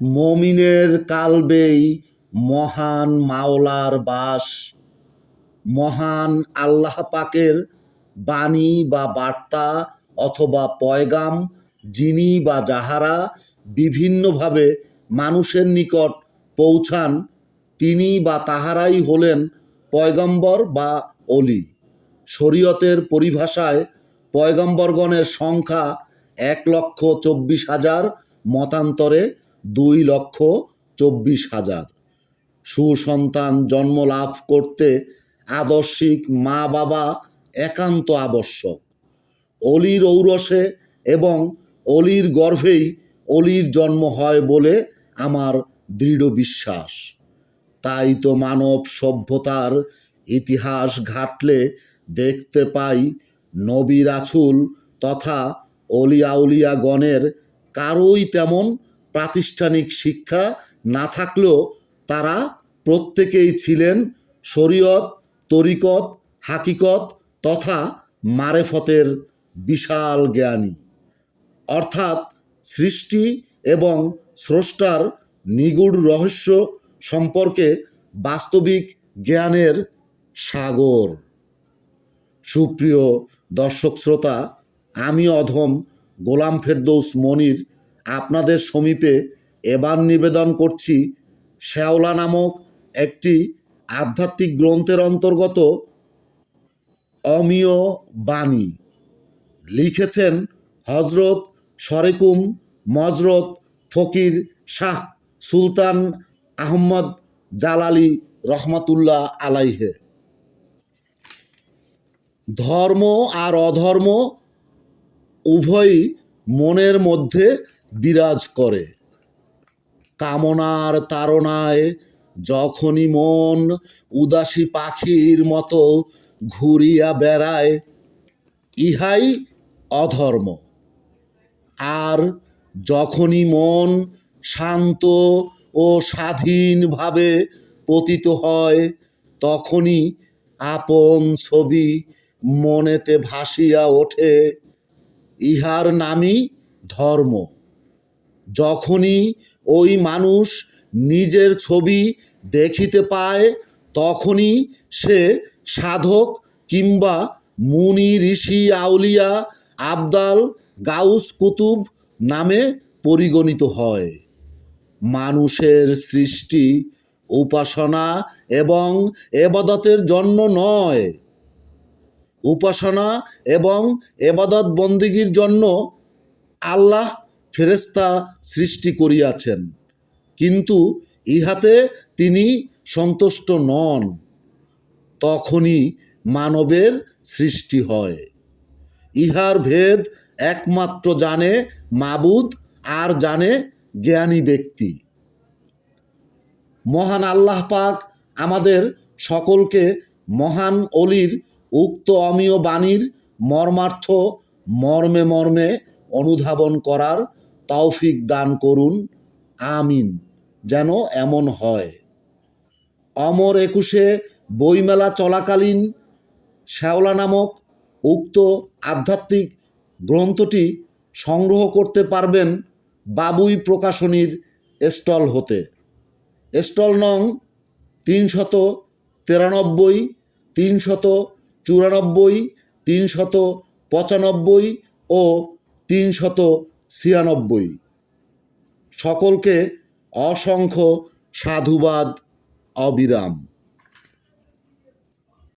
মমিনের কালবেই মহান মাওলার বাস, মহান আল্লাহ পাকের বাণী বা বার্তা অথবা পয়গাম, যিনি বা যাহারা বিভিন্নভাবে মানুষের নিকট পৌঁছান, তিনি বা তাহারাই হলেন পয়গম্বর বা অলি। শরীয়তের পরিভাষায় পয়গম্বরগণের সংখ্যা এক লক্ষ চব্বিশ হাজার মতান্তরে দুই লক্ষ চব্বিশ হাজার। সুসন্তান জন্ম লাভ করতে আদর্শিক মা বাবা একান্ত আবশ্যক। অলির ঔরসে এবং অলির গর্ভেই অলির জন্ম হয় বলে আমার দৃঢ় বিশ্বাস। তাই তো মানব সভ্যতার ইতিহাস ঘাটলে দেখতে পাই নবী রাছুল তথা অলিয়া গণের কারোই তেমন প্রাতিষ্ঠানিক শিক্ষা না থাকলেও তারা প্রত্যেকেই ছিলেন শরীয়ত, তরিকত, হাকিকত তথা মারেফতের বিশাল জ্ঞানী। অর্থাৎ সৃষ্টি এবং স্রষ্টার নিগুড় রহস্য সম্পর্কে বাস্তবিক জ্ঞানের সাগর। সুপ্রিয় দর্শক শ্রোতা, আমি অধম গোলাম ফেরদৌস মনির আপনাদের সমীপে এবার নিবেদন করছি শ্যাওলা নামক একটি আধ্যাত্মিক গ্রন্থের অন্তর্গত অমীয় বাণী। লিখেছেন হজরত সরেকুম মজরত ফকির শাহ সুলতান আহমদ জালালি রহমাতুল্লাহ আলাইহে। ধর্ম আর অধর্ম উভয়ই মনের মধ্যে বিরাজ করে। কামনার তাড়নায় যখনই মন উদাসী পাখির মতো ঘুরিয়া বেড়ায়, ইহাই অধর্ম। আর যখনই মন শান্ত ও স্বাধীনভাবে পতিত হয়, তখনই আপন ছবি মনেতে ভাসিয়া ওঠে, ইহার নামই ধর্ম। যখনই ওই মানুষ নিজের ছবি দেখিতে পায়, তখনই সে সাধক কিংবা মুনি, ঋষি, আউলিয়া, আবদাল, গাউস কুতুব নামে পরিগণিত হয়। মানুষের সৃষ্টি উপাসনা এবং এবাদতের জন্য নয়। উপাসনা এবং এবাদত বন্দিগির জন্য আল্লাহ ফেরেস্তা সৃষ্টি করিয়াছেন। কিন্তু ইহাতে তিনি সন্তুষ্ট নন। তখনই মানবের সৃষ্টি হয়। ইহার ভেদ একমাত্র জানে মাবুদ, আর জানে জ্ঞানী ব্যক্তি। মহান আল্লাহ পাক আমাদের সকলকে মহান অলির, উক্ত অমীয় বাণীর মর্মার্থ মর্মে মর্মে অনুধাবন করার তৌফিক দান করুন। আমিন। যেন এমন হয়। অমর একুশে বইমেলা চলাকালীন শ্যাওলা নামক উক্ত আধ্যাত্মিক গ্রন্থটি সংগ্রহ করতে পারবেন বাবুই প্রকাশনীর স্টল হতে। স্টল নং তিনশত তিরানব্বই, তিনশত চুরানব্বই, তিনশত পঁচানব্বই ও তিনশত ছিয়ানব্বই। সকলকে অসংখ্য সাধুবাদ অবিরাম।